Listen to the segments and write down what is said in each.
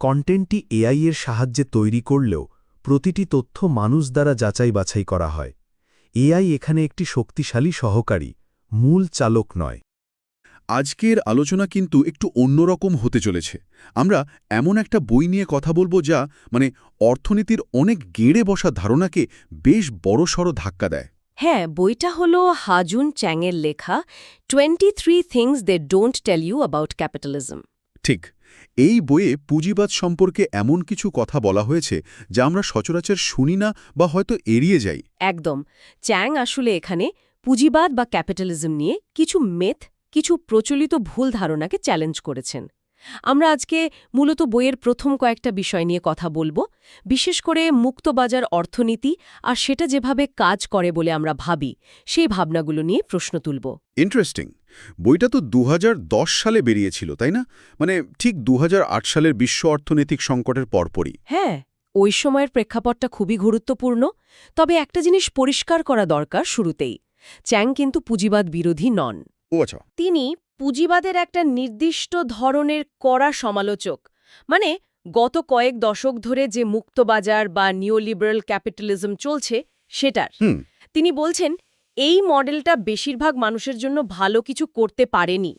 কন্টেন্টটি AI এর সাহায্যে তৈরি করলেও প্রতিটি তথ্য মানুষ দ্বারা যাচাই বাছাই করা হয়। এআই এখানে একটি শক্তিশালী সহকারী মূল চালক নয়। আজকের আলোচনা কিন্তু একটু অন্যরকম হতে চলেছে। আমরা এমন একটা বই নিয়ে কথা বলব যা মানে অর্থনীতির অনেক গেড়ে বসা ধারণাকে বেশ বড়সড় ধাক্কা দেয়। হ্যাঁ বইটা হলো হাজুন চ্যাংয়ের লেখা twenty three things they don't tell you about capitalism. ঠিক। এই বইয়ে পুঁজিবাদ সম্পর্কে এমন কিছু কথা বলা হয়েছে যা আমরা সচরাচর শুনি না বা হয়তো এড়িয়ে যাই। একদম। চ্যাং আসলে এখানে পুঁজিবাদ বা ক্যাপিটালিজম নিয়ে কিছু মেথ, কিছু প্রচলিত ভুল ধারণাকে চ্যালেঞ্জ করেছেন। আমরা আজকে মূলত বইয়ের প্রথম কয়েকটা বিষয় নিয়ে কথা বলব বিশেষ করে মুক্তবাজার অর্থনীতি আর সেটা যেভাবে কাজ করে বলে আমরা ভাবি সেই ভাবনাগুলো নিয়ে প্রশ্ন তুলব। ইন্টারেস্টিং বইটা তো দু হাজার দশ সালে বেরিয়েছিল তাই না? মানে ঠিক দু হাজার আট সালের বিশ্ব অর্থনৈতিক সংকটের পরপরই। হ্যাঁ ওই সময়ের প্রেক্ষাপটটা খুবই গুরুত্বপূর্ণ তবে একটা জিনিস পরিষ্কার করা দরকার শুরুতেই চ্যাং কিন্তু পুঁজিবাদ বিরোধী নন। ও আচ্ছা। তিনি পুঁজিবাদের একটা নির্দিষ্ট ধরনের কড়া সমালোচক। মানে গত কয়েক দশক ধরে যে মুক্তবাজার বা নিওলিবারাল ক্যাপিটালিজম চলছে সেটার। তিনি বলছেন এই মডেলটা বেশিরভাগ মানুষের জন্য ভালো কিছু করতে পারেনি।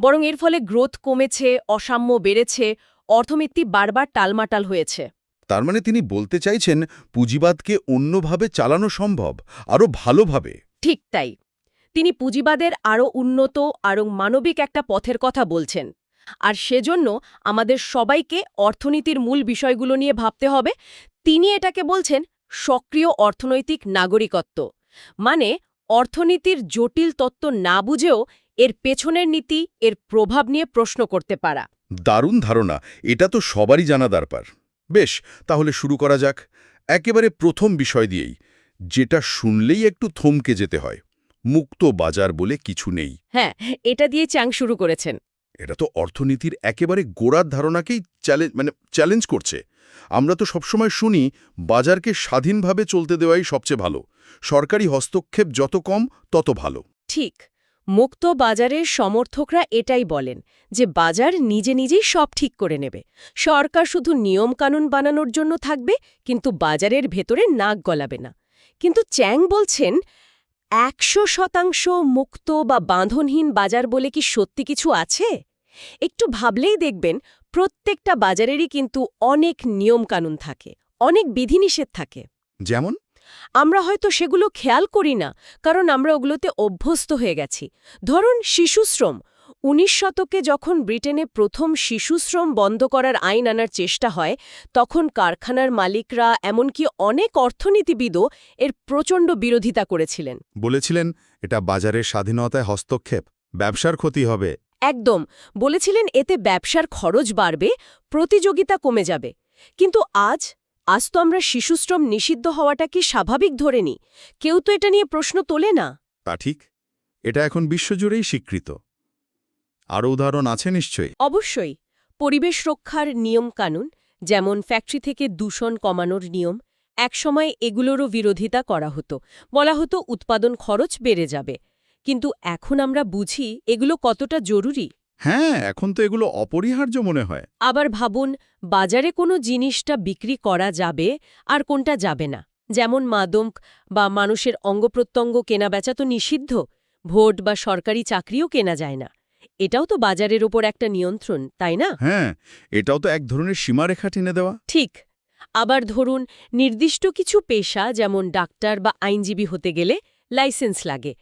বরং এর ফলে গ্রোথ কমেছে অসাম্য বেড়েছে অর্থনীতি বারবার টালমাটাল হয়েছে। তার মানে তিনি বলতে চাইছেন পুঁজিবাদকে অন্যভাবে চালানো সম্ভব আরও ভালোভাবে। ঠিক তাই। তিনি পুঁজিবাদের আরও উন্নত আরও মানবিক একটা পথের কথা বলছেন। আর সেজন্য আমাদের সবাইকে অর্থনীতির মূল বিষয়গুলো নিয়ে ভাবতে হবে। তিনি এটাকে বলছেন সক্রিয় অর্থনৈতিক নাগরিকত্ব। মানে অর্থনীতির জটিল তত্ত্ব না বুঝেও এর পেছনের নীতি, এর প্রভাব নিয়ে প্রশ্ন করতে পারা। দারুণ ধারণা, এটা তো সবারই জানা দরকার। বেশ, তাহলে শুরু করা যাক। একেবারে প্রথম বিষয় দিয়েই, যেটা শুনলেই একটু থমকে যেতে হয়। মুক্ত বাজার বলে কিছু নেই। হ্যাঁ এটা দিয়ে চাং শুরু করেছেন। এটা তো অর্থনীতির একেবারে গোড়ার ধারণাকেই চ্যালেঞ্জ মানে চ্যালেঞ্জ করছে। আমরা তো সবসময় শুনি বাজারকে স্বাধীনভাবে চলতে দেওয়াই সবচেয়ে ভালো। সরকারি হস্তক্ষেপ যত কম তত ভালো। ঠিক। মুক্ত বাজারের সমর্থকরা এটাই বলেন যে বাজার নিজে নিজেই সব ঠিক করে নেবে। সরকার শুধু নিয়মকানুন বানানোর জন্য থাকবে কিন্তু বাজারের ভেতরে নাক গলাবে না। কিন্তু চ্যাং বলছেন একশো শতাংশ মুক্ত বা বাঁধনহীন বাজার বলে কি সত্যি কিছু আছে? একটু ভাবলেই দেখবেন প্রত্যেকটা বাজারেরই কিন্তু অনেক নিয়মকানুন থাকে অনেক বিধিনিষেধ থাকে। যেমন? আমরা হয়তো সেগুলো খেয়াল করি না কারণ আমরা ওগুলোতে অভ্যস্ত হয়ে গেছি। ধরুন শিশুশ্রম উনিশ শতকে যখন ব্রিটেনে প্রথম শিশুশ্রম বন্ধ করার আইন আনার চেষ্টা হয় তখন কারখানার মালিকরা এমনকি অনেক অর্থনীতিবিদও এর প্রচণ্ড বিরোধিতা করেছিলেন। বলেছিলেন এটা বাজারের স্বাধীনতায় হস্তক্ষেপ ব্যবসার ক্ষতি হবে। একদম বলেছিলেন এতে ব্যবসার খরচ বাড়বে প্রতিযোগিতা কমে যাবে। কিন্তু আজ আজ তো আমরা শিশুশ্রম নিষিদ্ধ হওয়াটা কি স্বাভাবিক ধরে নি? কেউ তো এটা নিয়ে প্রশ্ন তোলে না। তা ঠিক এটা এখন বিশ্বজুড়েই স্বীকৃত। আরও উদাহরণ আছে নিশ্চয়ই? অবশ্যই। পরিবেশ রক্ষার নিয়মকানুন যেমন ফ্যাক্টরি থেকে দূষণ কমানোর নিয়ম একসময় এগুলোরও বিরোধিতা করা হতো। বলা হতো উৎপাদন খরচ বেড়ে যাবে। কিন্তু এখন আমরা বুঝি এগুলো কতটা জরুরি। হ্যাঁ এখন তো এগুলো অপরিহার্য মনে হয়। আবার ভাবুন বাজারে কোনো জিনিসটা বিক্রি করা যাবে আর কোনটা যাবে না। যেমন মাদক বা মানুষের অঙ্গপ্রত্যঙ্গ কেনাবেচা তো নিষিদ্ধ। ভোট বা সরকারি চাকরিও কেনা যায় না। এটাও তো বাজারের ওপর একটা নিয়ন্ত্রণ তাই না? হ্যাঁ এটাও তো এক ধরনের সীমারেখা টেনে দেওয়া। ঠিক। আবার ধরুন নির্দিষ্ট কিছু পেশা যেমন ডাক্তার বা আইনজীবী হতে গেলে লাইসেন্স লাগে।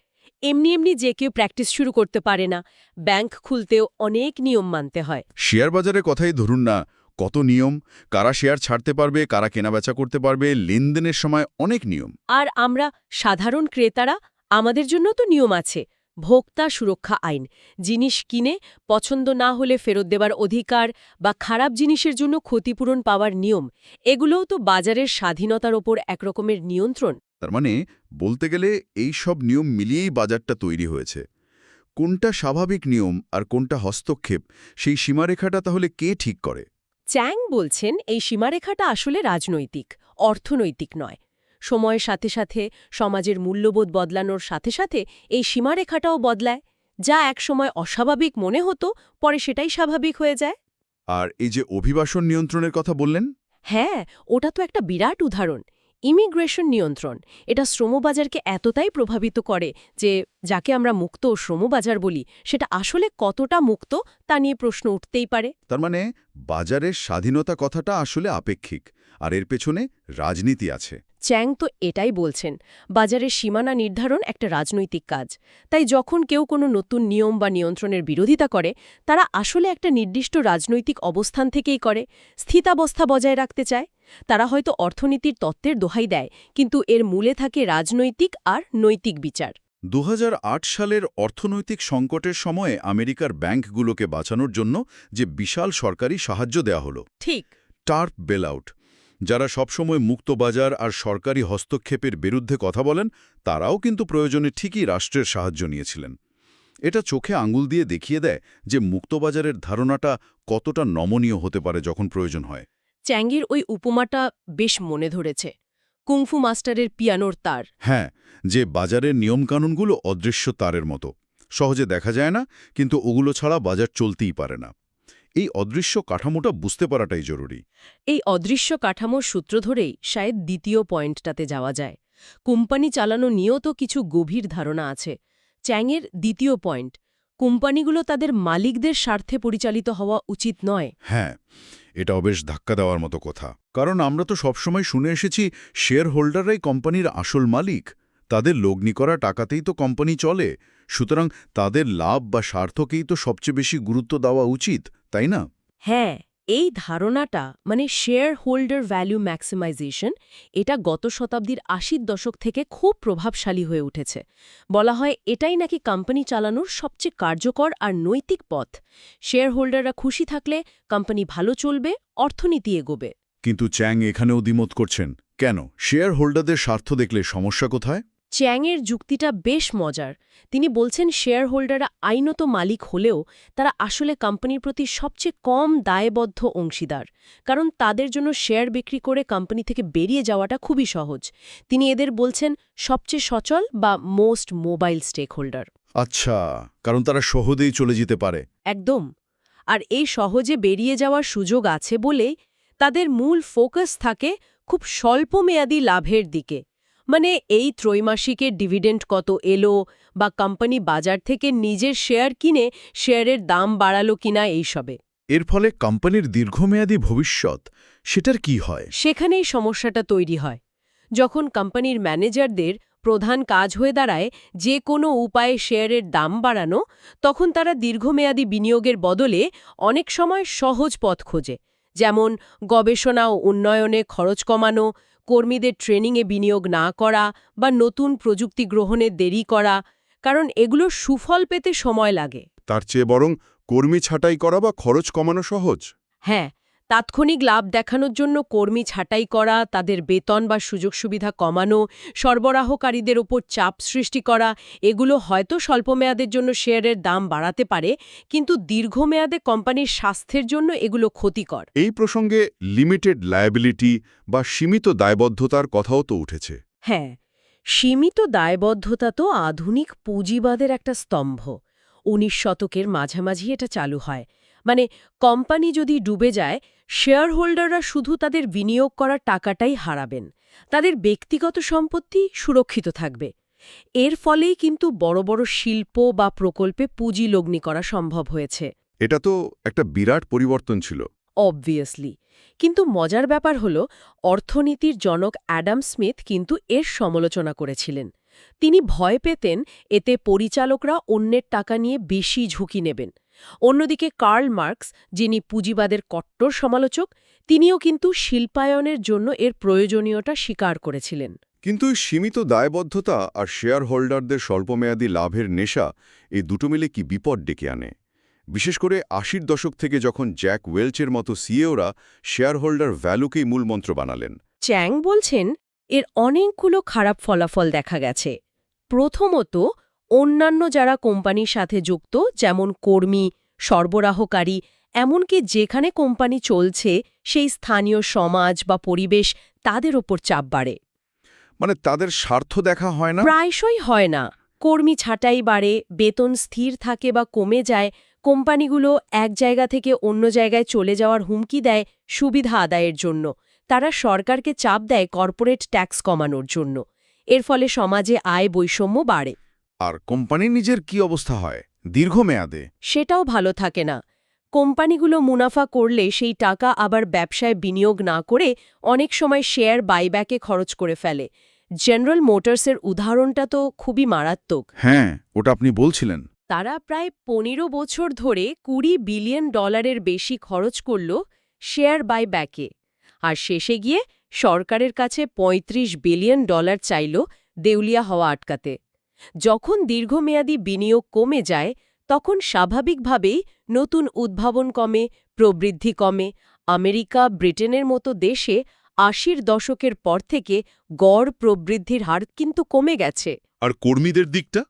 এমনি এমনি যে কেউ প্র্যাকটিস শুরু করতে পারে না ব্যাংক খুলতেও অনেক নিয়ম মানতে হয়। শেয়ার বাজারের কথাই ধরুন না কত নিয়ম কারা শেয়ার ছাড়তে পারবে কারা কেনাবেচা করতে পারবে লেনদেনের সময় অনেক নিয়ম। আর আমরা সাধারণ ক্রেতারা আমাদের জন্য তো নিয়ম আছে। ভোক্তা সুরক্ষা আইন জিনিস কিনে পছন্দ না হলে ফেরত দেবার অধিকার বা খারাপ জিনিসের জন্য ক্ষতিপূরণ পাওয়ার নিয়ম এগুলোও তো বাজারের স্বাধীনতার ওপর একরকমের নিয়ন্ত্রণ। তার মানে বলতে গেলে এই সব নিয়ম মিলিয়েই বাজারটা তৈরি হয়েছে। কোনটা স্বাভাবিক নিয়ম আর কোনটা হস্তক্ষেপ সেই সীমারেখাটা তাহলে কে ঠিক করে? চ্যাং বলছেন এই সীমারেখাটা আসলে রাজনৈতিক অর্থনৈতিক নয়। সময়ের সাথে সাথে সমাজের মূল্যবোধ বদলানোর সাথে সাথে এই সীমারেখাটাও বদলায় যা একসময় অস্বাভাবিক মনে হতো পরে সেটাই স্বাভাবিক হয়ে যায়। আর এই যে অভিবাসন নিয়ন্ত্রণের কথা বললেন? হ্যাঁ ওটা তো একটা বিরাট উদাহরণ ইমিগ্রেশন নিয়ন্ত্রণ। এটা শ্রমবাজারকে এতটাই প্রভাবিত করে যে যাকে আমরা মুক্ত শ্রমবাজার বলি সেটা আসলে কতটা মুক্ত তা নিয়ে প্রশ্ন উঠতেই পারে। তার মানে বাজারের স্বাধীনতা কথাটা আসলে আপেক্ষিক আর এর পেছনে রাজনীতি আছে। চ্যাং তো এটাই বলছেন বাজারের সীমানা নির্ধারণ একটা রাজনৈতিক কাজ। তাই যখন কেউ কোনো নতুন নিয়ম বা নিয়ন্ত্রণের বিরোধিতা করে তারা আসলে একটা নির্দিষ্ট রাজনৈতিক অবস্থান থেকেই করে স্থিতাবস্থা বজায় রাখতে চায়। তারা হয়তো অর্থনীতির তত্ত্বের দোহাই দেয় কিন্তু এর মূলে থাকে রাজনৈতিক আর নৈতিক বিচার। দু হাজার আট সালের অর্থনৈতিক সংকটের সময়ে আমেরিকার ব্যাংকগুলোকে বাঁচানোর জন্য যে বিশাল সরকারি সাহায্য দেয়া হলো ঠিক। টার্প বেলআউট যারা সবসময় মুক্ত বাজার আর সরকারি হস্তক্ষেপের বিরুদ্ধে কথা বলেন তারাও কিন্তু প্রয়োজনে ঠিকই রাষ্ট্রের সাহায্য নিয়েছিলেন। এটা চোখে আঙুল দিয়ে দেখিয়ে দেয় যে মুক্তবাজারের ধারণাটা কতটা নমনীয় হতে পারে যখন প্রয়োজন হয়। চ্যাংয়ের ওই উপমাটা বেশ মনে ধরেছে। কুংফু মাস্টারের পিয়ানোর তার। হ্যাঁ যে বাজারের নিয়মকানুনগুলো অদৃশ্য তারের মতো। সহজে দেখা যায় না কিন্তু ওগুলো ছাড়া বাজার চলতেই পারে না। এই অদৃশ্য কাঠামোটা বুঝতে পারাটাই জরুরি। এই অদৃশ্য কাঠামোর সূত্র ধরেই শায়দ দ্বিতীয় পয়েন্টটাতে যাওয়া যায়। কোম্পানি চালানো নিয়েও তো কিছু গভীর ধারণা আছে। চ্যাংয়ের দ্বিতীয় পয়েন্ট কোম্পানিগুলো তাদের মালিকদের স্বার্থে পরিচালিত হওয়া উচিত নয়। হ্যাঁ এটাও বেশ ধাক্কা দেওয়ার মতো কথা। কারণ আমরা তো সবসময় শুনে এসেছি শেয়ার হোল্ডাররাই কোম্পানির আসল মালিক। তাদের লগ্নি করা টাকাতেই তো কোম্পানি চলে। সুতরাং তাদের লাভ বা স্বার্থকেই তো সবচেয়ে বেশি গুরুত্ব দেওয়া উচিত। তাই না? হ্যাঁ এই ধারণাটা মানে শেয়ার হোল্ডার ভ্যালু ম্যাক্সিমাইজেশন এটা গত শতাব্দীর আশির দশক থেকে খুব প্রভাবশালী হয়ে উঠেছে। বলা হয় এটাই নাকি কোম্পানি চালানোর সবচেয়ে কার্যকর আর নৈতিক পথ। শেয়ার হোল্ডাররা খুশি থাকলে কোম্পানি ভালো চলবে অর্থনীতি এগোবে। কিন্তু চ্যাং এখানেও দ্বিমত করছেন। কেন? শেয়ার হোল্ডারদের স্বার্থ দেখলে সমস্যা কোথায়? চ্যাংয়ের যুক্তিটা বেশ মজার। তিনি বলছেন শেয়ার হোল্ডাররা আইনত মালিক হলেও তারা আসলে কোম্পানির প্রতি সবচেয়ে কম দায়বদ্ধ অংশীদার। কারণ তাদের জন্য শেয়ার বিক্রি করে কোম্পানি থেকে বেরিয়ে যাওয়াটা খুবই সহজ। তিনি এদের বলছেন সবচেয়ে সচল বা মোস্ট মোবাইল স্টেক হোল্ডার আচ্ছা কারণ তারা সহজেই চলে যেতে পারে। একদম। আর এই সহজে বেরিয়ে যাওয়ার সুযোগ আছে বলেই তাদের মূল ফোকাস থাকে খুব স্বল্পমেয়াদী লাভের দিকে। মানে এই ত্রৈমাসিকের ডিভিডেন্ড কত এলো বা কোম্পানি বাজার থেকে নিজের শেয়ার কিনে শেয়ারের দাম বাড়ালো কিনা এইসবে এর ফলে কোম্পানির দীর্ঘমেয়াদী ভবিষ্যৎ সেটার কি হয়? সেখানেই সমস্যাটা তৈরি হয়। যখন কোম্পানির ম্যানেজারদের প্রধান কাজ হয়ে দাঁড়ায় যে কোনো উপায়ে শেয়ারের দাম বাড়ানো তখন তারা দীর্ঘমেয়াদী বিনিয়োগের বদলে অনেক সময় সহজ পথ খোঁজে। যেমন গবেষণা ও উন্নয়নে খরচ কমানো কর্মীদের ট্রেনিংয়ে বিনিয়োগ না করা বা নতুন প্রযুক্তি গ্রহণে দেরি করা কারণ এগুলো সুফল পেতে সময় লাগে। তার চেয়ে বরং কর্মী ছাঁটাই করা বা খরচ কমানো সহজ? হ্যাঁ তাৎক্ষণিক লাভ দেখানোর জন্য কর্মী ছাঁটাই করা তাদের বেতন বা সুযোগ সুবিধা কমানো সরবরাহকারীদের ওপর চাপ সৃষ্টি করা এগুলো হয়তো স্বল্পমেয়াদের জন্য শেয়ারের দাম বাড়াতে পারে কিন্তু দীর্ঘমেয়াদে কোম্পানির স্বাস্থ্যের জন্য এগুলো ক্ষতিকর। এই প্রসঙ্গে লিমিটেড লায়াবিলিটি বা সীমিত দায়বদ্ধতার কথাও তো উঠেছে। হ্যাঁ সীমিত দায়বদ্ধতা তো আধুনিক পুঁজিবাদের একটা স্তম্ভ। উনিশ শতকের মাঝামাঝি এটা চালু হয়। মানে কোম্পানি যদি ডুবে যায় শেয়ার হোল্ডাররা শুধু তাদের বিনিয়োগ করা টাকাটাই হারাবেন তাদের ব্যক্তিগত সম্পত্তি সুরক্ষিত থাকবে। এর ফলেই কিন্তু বড় বড় শিল্প বা প্রকল্পে পুঁজি লগ্নি করা সম্ভব হয়েছে। এটা তো একটা বিরাট পরিবর্তন ছিল। অবভিয়াসলি কিন্তু মজার ব্যাপার হল অর্থনীতির জনক অ্যাডাম স্মিথ কিন্তু এর সমালোচনা করেছিলেন। তিনি ভয় পেতেন এতে পরিচালকরা অন্যের টাকা নিয়ে বেশি ঝুঁকি নেবেন। অন্যদিকে কার্ল মার্কস যিনি পুঁজিবাদের কট্টর সমালোচক তিনিও কিন্তু শিল্পায়নের জন্য এর প্রয়োজনীয়তা স্বীকার করেছিলেন। কিন্তু সীমিত দায়বদ্ধতা আর শেয়ার হোল্ডারদের স্বল্পমেয়াদী লাভের নেশা এই দুটো মিলে কি বিপদ ডেকে আনে? বিশেষ করে আশির দশক থেকে যখন জ্যাক ওয়েলচের মতো সিএওরা শেয়ার হোল্ডার ভ্যালুকেই মূলমন্ত্র বানালেন। চ্যাং বলছেন এর অনেকগুলো খারাপ ফলাফল দেখা গেছে। প্রথমত অন্যান্য যারা কোম্পানির সাথে যুক্ত যেমন কর্মী সরবরাহকারী এমনকি যেখানে কোম্পানি চলছে সেই স্থানীয় সমাজ বা পরিবেশ তাদের ওপর চাপ বাড়ে। মানে তাদের স্বার্থ দেখা হয় না? প্রায়শই হয় না। কর্মী ছাঁটাই বাড়ে বেতন স্থির থাকে বা কমে যায় কোম্পানিগুলো এক জায়গা থেকে অন্য জায়গায় চলে যাওয়ার হুমকি দেয় সুবিধা আদায়ের জন্য। তারা সরকারকে চাপ দেয় কর্পোরেট ট্যাক্স কমানোর জন্য। এর ফলে সমাজে আয় বৈষম্য বাড়ে। আর কোম্পানির নিজের কি অবস্থা হয়? দীর্ঘমেয়াদে। সেটাও ভালো থাকে না। কোম্পানিগুলো মুনাফা করলে সেই টাকা আবার ব্যবসায় বিনিয়োগ না করে অনেক সময় শেয়ার বাইব্যাকে খরচ করে ফেলে। জেনারেল মোটরসের উদাহরণটা তো খুবই মারাত্মক। হ্যাঁ ওটা আপনি বলছিলেন। তারা প্রায় পনেরো বছর ধরে কুড়ি বিলিয়ন ডলারের বেশি খরচ করল শেয়ার বাইব্যাকে আর শেষে গিয়ে সরকারের কাছে ৩৫ বিলিয়ন ডলার চাইল দেউলিয়া হওয়া আটকাতে। যখন দীর্ঘমেয়াদী বিনিয়োগ কমে যায় তখন স্বাভাবিকভাবেই নতুন উদ্ভাবন কমে প্রবৃদ্ধি কমে। আমেরিকা ব্রিটেনের মতো দেশে আশির দশকের পর থেকে গড় প্রবৃদ্ধির হার কিন্তু কমে গেছে। আর কর্মীদের দিকটা?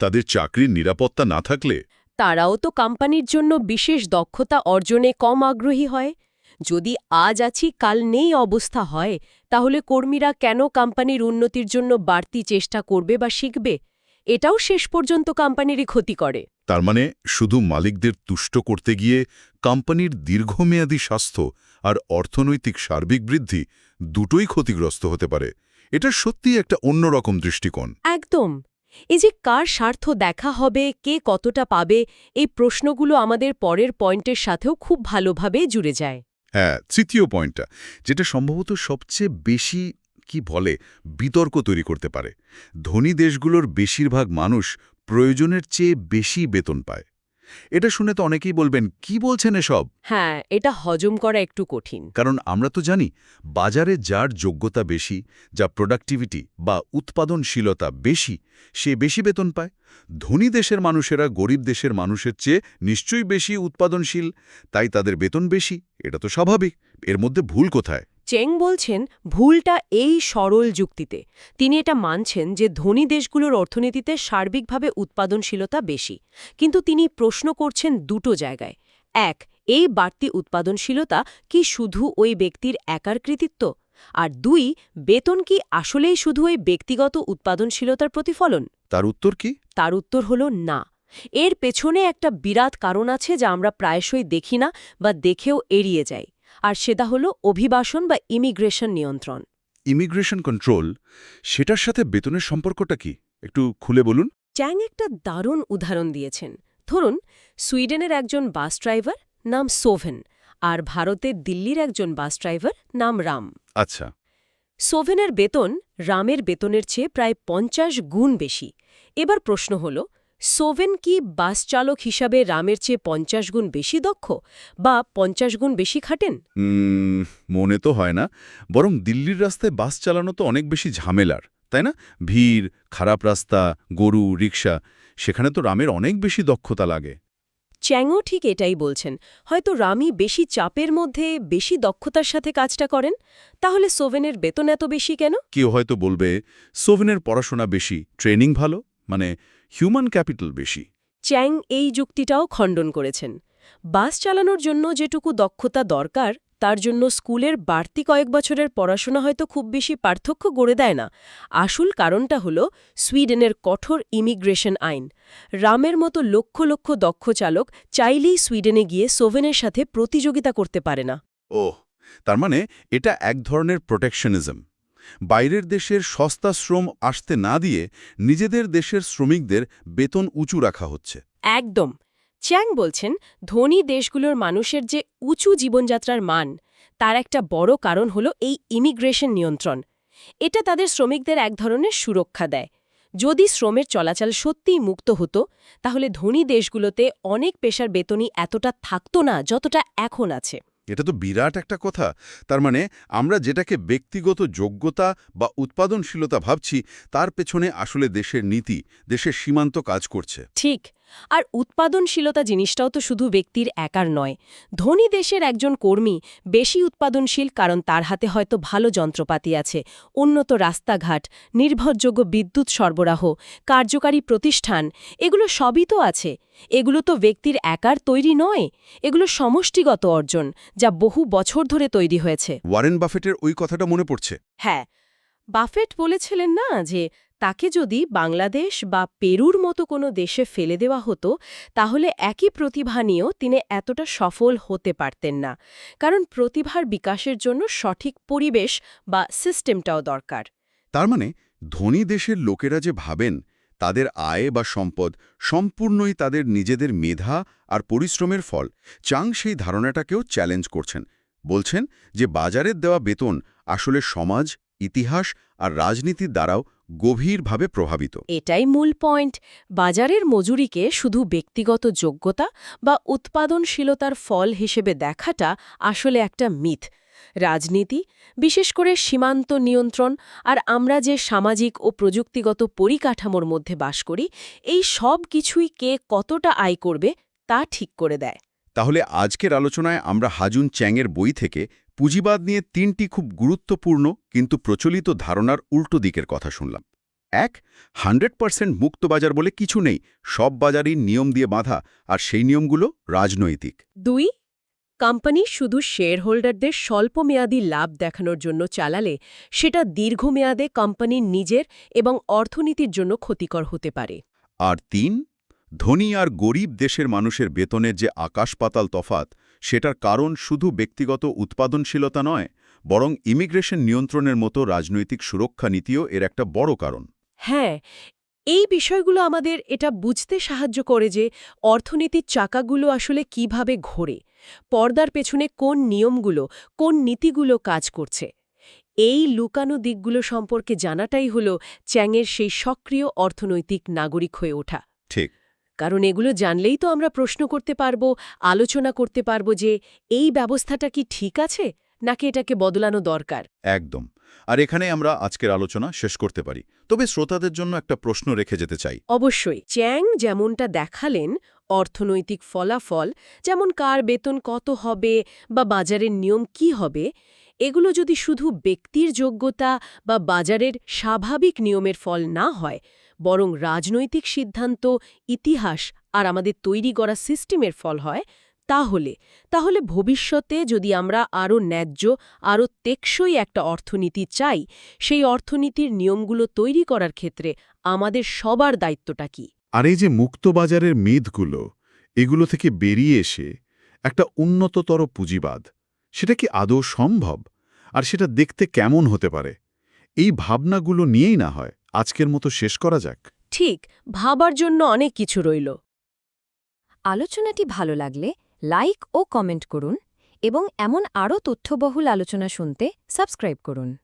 তাদের চাকরির নিরাপত্তা না থাকলে? তারাও তো কোম্পানির জন্য বিশেষ দক্ষতা অর্জনে কম আগ্রহী হয়। যদি আজ আছি কাল নেই অবস্থা হয় তাহলে কর্মীরা কেন কোম্পানির উন্নতির জন্য বাড়তি চেষ্টা করবে বা শিখবে? এটাও শেষ পর্যন্ত কোম্পানিরই ক্ষতি করে। তার মানে শুধু মালিকদের তুষ্ট করতে গিয়ে কোম্পানির দীর্ঘমেয়াদী স্বাস্থ্য আর অর্থনৈতিক সার্বিক বৃদ্ধি দুটোই ক্ষতিগ্রস্ত হতে পারে। এটা সত্যিই একটা অন্যরকম দৃষ্টিকোণ। একদম। এই যে কার স্বার্থ দেখা হবে কে কতটা পাবে এই প্রশ্নগুলো আমাদের পরের পয়েন্টের সাথেও খুব ভালোভাবে জুড়ে যায়। হ্যাঁ তৃতীয় পয়েন্টটা যেটা সম্ভবত সবচেয়ে বেশি, কি বলে, বিতর্ক তৈরি করতে পারে। ধনী দেশগুলোর বেশিরভাগ মানুষ প্রয়োজনের চেয়ে বেশি বেতন পায়। এটা শুনে তো অনেকেই বলবেন কি বলছেন এসব? হ্যাঁ এটা হজম করা একটু কঠিন। কারণ আমরা তো জানি বাজারে যার যোগ্যতা বেশি যা প্রোডাক্টিভিটি বা উৎপাদনশীলতা বেশি সে বেশি বেতন পায়। ধনী দেশের মানুষেরা গরিব দেশের মানুষের চেয়ে নিশ্চয়ই বেশি উৎপাদনশীল তাই তাদের বেতন বেশি এটা তো স্বাভাবিক। এর মধ্যে ভুল কোথায়? চেং বলছেন ভুলটা এই সরল যুক্তিতে। তিনি এটা মানছেন যে ধনী দেশগুলোর অর্থনীতিতে সার্বিকভাবে উৎপাদনশীলতা বেশি। কিন্তু তিনি প্রশ্ন করছেন দুটো জায়গায়। এক এই বাড়তি উৎপাদনশীলতা কি শুধু ওই ব্যক্তির একার কৃতিত্ব? আর দুই বেতন কি আসলেই শুধু ওই ব্যক্তিগত উৎপাদনশীলতার প্রতিফলন? তার উত্তর কি? তার উত্তর হল না। এর পেছনে একটা বিরাট কারণ আছে যা আমরা প্রায়শই দেখি না বা দেখেও এড়িয়ে যাই। আর সেটা হলো অভিবাসন বা ইমিগ্রেশন নিয়ন্ত্রণ। ইমিগ্রেশন কন্ট্রোল সেটার সাথে বেতনের সম্পর্কটা কি? একটু খুলে বলুন। চ্যাং একটা দারুণ উদাহরণ দিয়েছেন। ধরুন সুইডেনের একজন বাস ড্রাইভার নাম সোভেন আর ভারতের দিল্লির একজন বাস ড্রাইভার নাম রাম। আচ্ছা। সোভেনের বেতন রামের বেতনের চেয়ে প্রায় পঞ্চাশ গুণ বেশি। এবার প্রশ্ন হল সোভেন কি বাস চালক হিসাবে রামের চেয়ে পঞ্চাশ গুণ বেশি দক্ষ বা পঞ্চাশ গুণ বেশি খাটেন? মনে তো হয় না। বরং দিল্লির রাস্তায় বাস চালানো তো অনেক বেশি ঝামেলার তাই না? ভিড় খারাপ রাস্তা গরু রিক্সা সেখানে তো রামের অনেক বেশি দক্ষতা লাগে। চ্যাংও ঠিক এটাই বলছেন। হয়তো রামি বেশি চাপের মধ্যে বেশি দক্ষতার সাথে কাজটা করেন। তাহলে সোভেনের বেতন এত বেশি কেন? কেউ হয়তো বলবে সোভেনের পড়াশোনা বেশি ট্রেনিং ভালো? মানে হিউম্যান ক্যাপিটাল বেশি। চ্যাং এই যুক্তিটাও খণ্ডন করেছেন। বাস চালানোর জন্য যেটুকু দক্ষতা দরকার তার জন্য স্কুলের বাড়তি কয়েক বছরের পড়াশোনা হয়তো খুব বেশি পার্থক্য গড়ে দেয় না। আসল কারণটা হল সুইডেনের কঠোর ইমিগ্রেশন আইন। রামের মতো লক্ষ লক্ষ দক্ষ চালক চাইলেই সুইডেনে গিয়ে সোভেনের সাথে প্রতিযোগিতা করতে পারে না। ওহ তার মানে এটা এক ধরনের প্রোটেকশনিজম বাইরের দেশের সস্তা শ্রম আসতে না দিয়ে নিজেদের দেশের শ্রমিকদের বেতন উঁচু রাখা হচ্ছে। একদম। চ্যাং বলছেন, ধনী দেশগুলোর মানুষের যে উঁচু জীবনযাত্রার মান, তার একটা বড় কারণ হল এই ইমিগ্রেশন নিয়ন্ত্রণ। এটা তাদের শ্রমিকদের এক ধরনের সুরক্ষা দেয়। যদি শ্রমের চলাচল সত্যিই মুক্ত হতো, তাহলে ধনী দেশগুলোতে অনেক পেশার বেতনই এতটা থাকতো না যতটা এখন আছে। এটা তো বিরাট একটা কথা। তার মানে আমরা যেটাকে ব্যক্তিগত যোগ্যতা বা উৎপাদনশীলতা ভাবছি, তার পেছনে আসলে দেশের নীতি, দেশের সীমান্ত কাজ করছে। ঠিক। আর উৎপাদনশীলতা জিনিসটাও তো শুধু ব্যক্তির একার নয়। ধনী দেশের একজন কর্মী বেশি উৎপাদনশীল কারণ তার হাতে হয়তো ভালো যন্ত্রপাতি আছে উন্নত রাস্তাঘাট নির্ভরযোগ্য বিদ্যুৎ সরবরাহ কার্যকারী প্রতিষ্ঠান এগুলো সবই তো আছে। এগুলো তো ব্যক্তির একার তৈরি নয় এগুলো সমষ্টিগত অর্জন যা বহু বছর ধরে তৈরি হয়েছে। ওয়ারেন বাফেটের ওই কথাটা মনে পড়ছে। হ্যাঁ বাফেট বলেছিলেন না যে তাকে যদি বাংলাদেশ বা পেরুর মতো কোনো দেশে ফেলে দেওয়া হতো, তাহলে একই প্রতিভা নিয়েও তিনি এতটা সফল হতে পারতেন না। কারণ প্রতিভার বিকাশের জন্য সঠিক পরিবেশ বা সিস্টেমটাও দরকার। তার মানে ধনী দেশের লোকেরা যে ভাবেন, তাদের আয় বা সম্পদ সম্পূর্ণই তাদের নিজেদের মেধা আর পরিশ্রমের ফল, চাং সেই ধারণাটাকেও চ্যালেঞ্জ করছেন। বলছেন যে, বাজারের দেওয়া বেতন আসলে সমাজ, ইতিহাস আর রাজনীতির দ্বারাও গভীরভাবে প্রভাবিত। এটাই মূল পয়েন্ট। বাজারের মজুরিকে শুধু ব্যক্তিগত যোগ্যতা বা উৎপাদনশীলতার ফল হিসেবে দেখাটা আসলে একটা মিথ। রাজনীতি বিশেষ করে সীমান্ত নিয়ন্ত্রণ আর আমরা যে সামাজিক ও প্রযুক্তিগত পরিকাঠামোর মধ্যে বাস করি এই সব কিছুই কে কতটা আয় করবে তা ঠিক করে দেয়। তাহলে আজকের আলোচনায় আমরা হাজুন চ্যাংয়ের বই থেকে পুঁজিবাদ নিয়ে তিনটি খুব গুরুত্বপূর্ণ কিন্তু প্রচলিত ধারণার উল্টো দিকের কথা শুনলাম। এক হান্ড্রেড পার্সেন্ট মুক্ত বাজার বলে কিছু নেই সব বাজারই নিয়ম দিয়ে বাঁধা আর সেই নিয়মগুলো রাজনৈতিক। দুই কোম্পানি শুধু শেয়ার হোল্ডারদের স্বল্পমেয়াদী লাভ দেখানোর জন্য চালালে সেটা দীর্ঘমেয়াদে কোম্পানির নিজের এবং অর্থনীতির জন্য ক্ষতিকর হতে পারে। আর তিন ধনী আর গরিব দেশের মানুষের বেতনের যে আকাশপাতাল তফাত সেটার কারণ শুধু ব্যক্তিগত উৎপাদনশীলতা নয় বরং ইমিগ্রেশন নিয়ন্ত্রণের মতো রাজনৈতিক সুরক্ষা নীতিও এর একটা বড় কারণ। হ্যাঁ এই বিষয়গুলো আমাদের এটা বুঝতে সাহায্য করে যে অর্থনীতির চাকাগুলো আসলে কীভাবে ঘোরে পর্দার পেছনে কোন নিয়মগুলো কোন নীতিগুলো কাজ করছে। এই লুকানো দিকগুলো সম্পর্কে জানাটাই হল চ্যাংয়ের সেই সক্রিয় অর্থনৈতিক নাগরিক হয়ে ওঠা। ঠিক। কারণ এগুলো জানলেই তো আমরা প্রশ্ন করতে পারব আলোচনা করতে পারব যে এই ব্যবস্থাটা কি ঠিক আছে নাকি এটাকে বদলানো দরকার। একদম। আর এখানে আমরা আজকের আলোচনা শেষ করতে পারি। তবে শ্রোতাদের জন্য একটা প্রশ্ন রেখে যেতে চাই। অবশ্যই চ্যাং যেমনটা দেখালেন অর্থনৈতিক ফলাফল যেমন কার বেতন কত হবে বা বাজারের নিয়ম কি হবে এগুলো যদি শুধু ব্যক্তির যোগ্যতা বা বাজারের স্বাভাবিক নিয়মের ফল না হয় বরং রাজনৈতিক সিদ্ধান্ত, ইতিহাস আর আমাদের তৈরি করা সিস্টেমের ফল হয়, তাহলে তাহলে ভবিষ্যতে যদি আমরা আরও ন্যায্য, আরও টেকসই একটা অর্থনীতি চাই, সেই অর্থনীতির নিয়মগুলো তৈরি করার ক্ষেত্রে আমাদের সবার দায়িত্বটা কি? আর এই যে মুক্তবাজারের মিথগুলো, এগুলো থেকে বেরিয়ে এসে একটা উন্নততর পুঁজিবাদ, সেটা কি আদৌ সম্ভব? আর সেটা দেখতে কেমন হতে পারে? এই ভাবনাগুলো নিয়েই না হয়। আজকের মতো শেষ করা যাক। ঠিক, ভাবার জন্য অনেক কিছু রইল। আলোচনাটি ভালো লাগলে লাইক ও কমেন্ট করুন এবং এমন আরও তথ্যবহুল আলোচনা শুনতে সাবস্ক্রাইব করুন।